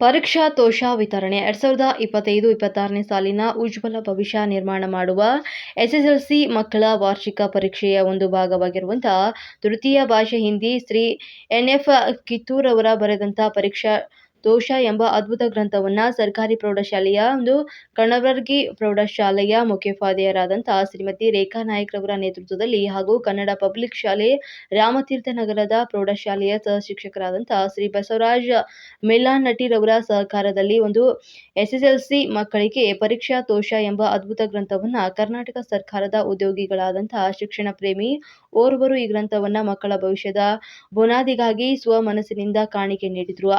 ಪರೀಕ್ಷಾ ತೋಷ ವಿತರಣೆ. ಎರಡ್ ಸಾವಿರದ ಇಪ್ಪತ್ತೈದು, ಇಪ್ಪತ್ತಾರನೇ ಸಾಲಿನ ಉಜ್ವಲ ಭವಿಷ್ಯ ನಿರ್ಮಾಣ ಮಾಡುವ ಎಸ್ಎಸ್ಎಲ್ಸಿ ಮಕ್ಕಳ ವಾರ್ಷಿಕ ಪರೀಕ್ಷೆಯ ಒಂದು ಭಾಗವಾಗಿರುವಂತಹ ತೃತೀಯ ಭಾಷೆ ಹಿಂದಿ ಶ್ರೀ ಎನ್ ಎಫ್ ಕಿತ್ತೂರ್ ಅವರ ಬರೆದಂಥ ಪರೀಕ್ಷಾ ತೋಷ ಎಂಬ ಅದ್ಭುತ ಗ್ರಂಥವನ್ನ ಸರ್ಕಾರಿ ಪ್ರೌಢಶಾಲೆಯ ಒಂದು ಕಣವರ್ಗಿ ಪ್ರೌಢಶಾಲೆಯ ಮುಖ್ಯೋಪಾಧ್ಯಾಯರಾದಂತಹ ಶ್ರೀಮತಿ ರೇಖಾ ನಾಯಕ್ ರವರ ನೇತೃತ್ವದಲ್ಲಿ ಹಾಗೂ ಕನ್ನಡ ಪಬ್ಲಿಕ್ ಶಾಲೆ ರಾಮತೀರ್ಥ ನಗರದ ಪ್ರೌಢಶಾಲೆಯ ಸಹ ಶಿಕ್ಷಕರಾದಂತಹ ಶ್ರೀ ಬಸವರಾಜ್ ಮೆಲ್ಲಾನಟಿರವರ ಸಹಕಾರದಲ್ಲಿ ಒಂದು ಎಸ್ಎಸ್ಎಲ್ಸಿ ಮಕ್ಕಳಿಗೆ ಪರೀಕ್ಷಾ ತೋಷ ಎಂಬ ಅದ್ಭುತ ಗ್ರಂಥವನ್ನ ಕರ್ನಾಟಕ ಸರ್ಕಾರದ ಉದ್ಯೋಗಿಗಳಾದಂತಹ ಶಿಕ್ಷಣ ಪ್ರೇಮಿ ಓರ್ವರು ಈ ಗ್ರಂಥವನ್ನ ಮಕ್ಕಳ ಭವಿಷ್ಯದ ಬುನಾದಿಗಾಗಿ ಸ್ವಮನಸ್ಸಿನಿಂದ ಕಾಣಿಕೆ ನೀಡಿದ್ರು.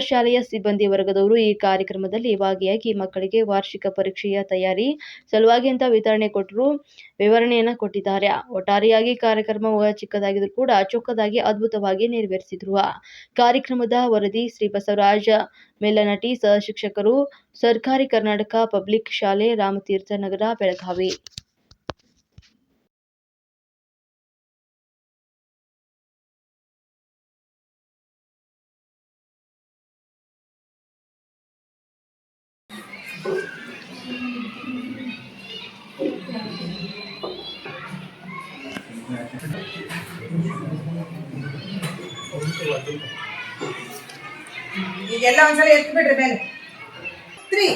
ಪ್ರೌಢಶಾಲೆಯ ಸಿಬ್ಬಂದಿ ವರ್ಗದವರು ಈ ಕಾರ್ಯಕ್ರಮದಲ್ಲಿ ಭಾಗಿಯಾಗಿ ಮಕ್ಕಳಿಗೆ ವಾರ್ಷಿಕ ಪರೀಕ್ಷೆಯ ತಯಾರಿ ಸಲುವಾಗಿ ಅಂತ ವಿತರಣೆ ಕೊಟ್ಟರು, ವಿವರಣೆಯನ್ನ ಕೊಟ್ಟಿದ್ದಾರೆ. ಒಟ್ಟಾರೆಯಾಗಿ ಕಾರ್ಯಕ್ರಮ ಚಿಕ್ಕದಾಗಿದ್ರು ಕೂಡ ಚೊಕ್ಕದಾಗಿ ಅದ್ಭುತವಾಗಿ ನೆರವೇರಿಸಿದ್ರು. ಕಾರ್ಯಕ್ರಮದ ವರದಿ ಶ್ರೀ ಬಸವರಾಜ ಮೇಲನಟಿ ಸಹ ಶಿಕ್ಷಕರು, ಸರ್ಕಾರಿ ಕರ್ನಾಟಕ ಪಬ್ಲಿಕ್ ಶಾಲೆ ರಾಮತೀರ್ಥ ನಗರ, ಬೆಳಗಾವಿ. ಈಗೆಲ್ಲ ಒಂದ್ಸಲ ಎತ್ತು ಬಿಡ್ರಿ ಮೇಲೆ ತ್ರೀ